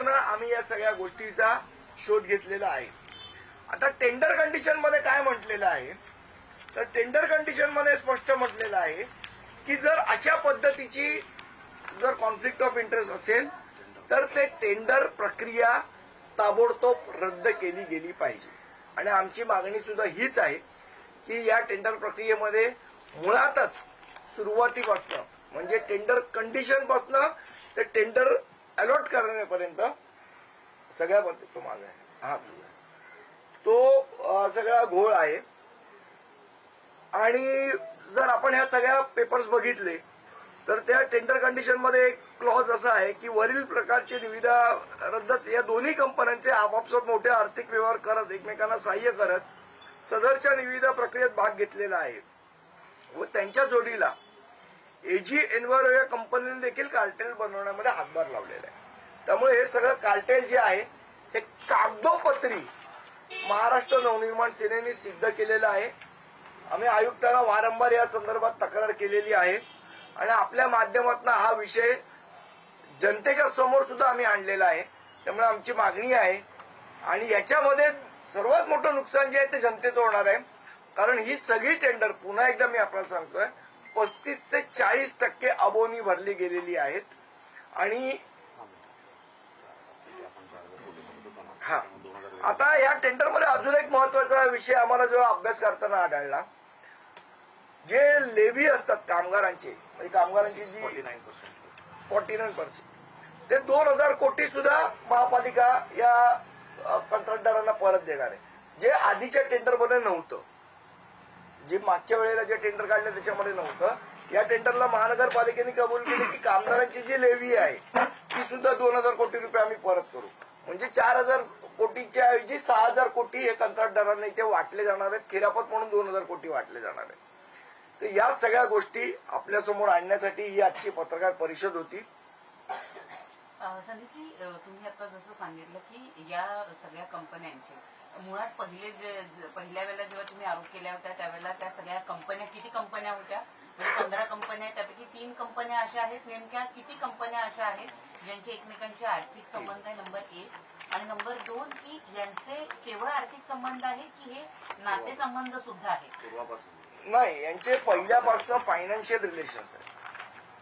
स्तरावरनं आम्ही या सगळ्या गोष्टीचा शोध घेतलेला आहे. आता टेंडर कंडिशनमध्ये काय म्हटलेलं आहे? तर टेंडर कंडिशनमध्ये स्पष्ट म्हटलेलं आहे की जर अशा पद्धतीची जर कॉन्फ्लिक्ट ऑफ इंटरेस्ट असेल तर ते टेंडर प्रक्रिया ताबडतोब रद्द केली गेली पाहिजे. आणि आमची मागणी सुद्धा हीच आहे की या टेंडर प्रक्रियेमध्ये मुळातच सुरुवातीपासनं म्हणजे टेंडर कंडिशनपासनं ते टेंडर अलॉट करण्यापर्यंत सगळ्या पद्धती तो माझा आहे. हा तो सगळा घोळ आहे. आणि जर आपण ह्या सगळ्या पेपर्स बघितले तर त्या टेंडर कंडिशनमध्ये एक क्लॉज असा आहे की वरील प्रकारची निविदा रद्दच या दोन्ही कंपन्यांचे आपापसात मोठे आर्थिक व्यवहार करत एकमेकांना सहाय्य करत सदरच्या निविदा प्रक्रियेत भाग घेतलेला आहे. व त्यांच्या जोडीला एजी एनवर या कंपनीने देखील कार्टेल बनवण्यामध्ये हातभार लावलेला आहे. त्यामुळे हे सगळं कार्टेल जे आहे हे कागदोपत्री महाराष्ट्र नवनिर्माण सेनेने सिद्ध केलेलं आहे. आम्ही आयुक्तांना वारंवार या संदर्भात तक्रार केलेली आहे. आणि आपल्या माध्यमातून हा विषय जनतेच्या समोर सुद्धा आम्ही आणलेला आहे. त्यामुळे आमची मागणी आहे. आणि याच्यामध्ये सर्वात मोठं नुकसान जे आहे ते जनतेचं होणार आहे. कारण ही सगळी टेंडर पुन्हा एकदा मी आपल्याला सांगतोय पस्तीस ते चाळीस टक्के अबोनी भरली गेलेली आहेत. आणि हा. आता या टेंडरमध्ये अजून एक महत्त्वाचा विषय आम्हाला जेव्हा अभ्यास करताना आढळला जे लेवी असतात कामगारांचे म्हणजे कामगारांची जी फॉर्टी नाईन पर्सेंट ते दोन हजार कोटी सुद्धा महापालिका या कंत्राटदारांना परत देणार आहे. जे आधीच्या टेंडरमध्ये नव्हतं. जे मागच्या वेळेला जे टेंडर काढलं त्याच्यामध्ये नव्हतं. या टेंडरला महानगरपालिकेने कबूल केले की कामगारांची जी लेवी आहे ती सुद्धा दोन हजार कोटी रुपये आम्ही परत करू. म्हणजे चार हजार कोटीच्या ऐवजी सहा हजार कोटी हे कंत्राटदारांना इथे वाटले जाणार आहेत. खिरापत म्हणून दोन हजार कोटी वाटले जाणार आहेत. तर या सगळ्या गोष्टी आपल्यासमोर आणण्यासाठी ही आजची पत्रकार परिषद होती. संदीपजी तुम्ही आता जसं सांगितलं की या सगळ्या कंपन्यांचे मुळात पहिले जे जे- पहिल्या वेळेला जेव्हा तुम्ही आरोप केल्या होत्या त्यावेळेला त्या सगळ्या कंपन्या किती कंपन्या होत्या? म्हणजे पंधरा कंपन्या आहेत त्यापैकी तीन कंपन्या अशा आहेत नेमक्या किती कंपन्या अशा आहेत ज्यांचे एकमेकांचे आर्थिक संबंध आहे नंबर एक. आणि नंबर दोन की यांचे केवळ आर्थिक संबंध आहे की हे नातेसंबंध सुद्धा आहेत नाही यांचे पहिल्यापासून फायनान्शियल रिलेशन्स आहेत.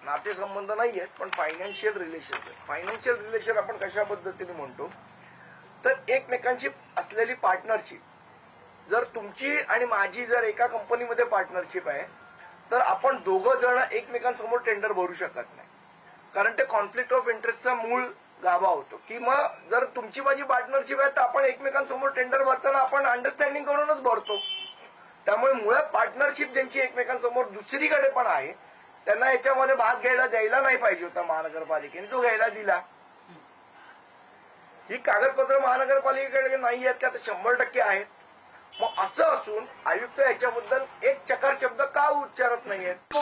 नातेसंबंध नाही आहेत पण फायनान्शियल रिलेशन्स आहेत. फायनान्शियल रिलेशन आपण कशा पद्धतीने म्हणतो? तर एकमेकांची असलेली पार्टनरशिप जर तुमची आणि माझी जर एका कंपनीमध्ये पार्टनरशिप आहे तर आपण दोघं जण एकमेकांसमोर टेंडर भरू शकत नाही. कारण ते कॉन्फ्लिक्ट ऑफ इंटरेस्टचा मूळ गाभा होतो. की मग जर तुमची माझी पार्टनरशिप आहे तर आपण एकमेकांसमोर टेंडर भरताना आपण अंडरस्टँडिंग करूनच भरतो. त्यामुळे मुळात पार्टनरशिप ज्यांची एकमेकांसमोर दुसरीकडे पण आहे त्यांना याच्यामध्ये भाग घ्यायला द्यायला नाही पाहिजे होता महानगरपालिकेने. तो घ्यायला दिला. ही कागदपत्र महानगरपालिकेकडे नाही आहेत का तर शंभर टक्के आहेत. मग असं असून आयुक्त याच्याबद्दल एक चकार शब्द का उच्चारत नाहीयेत?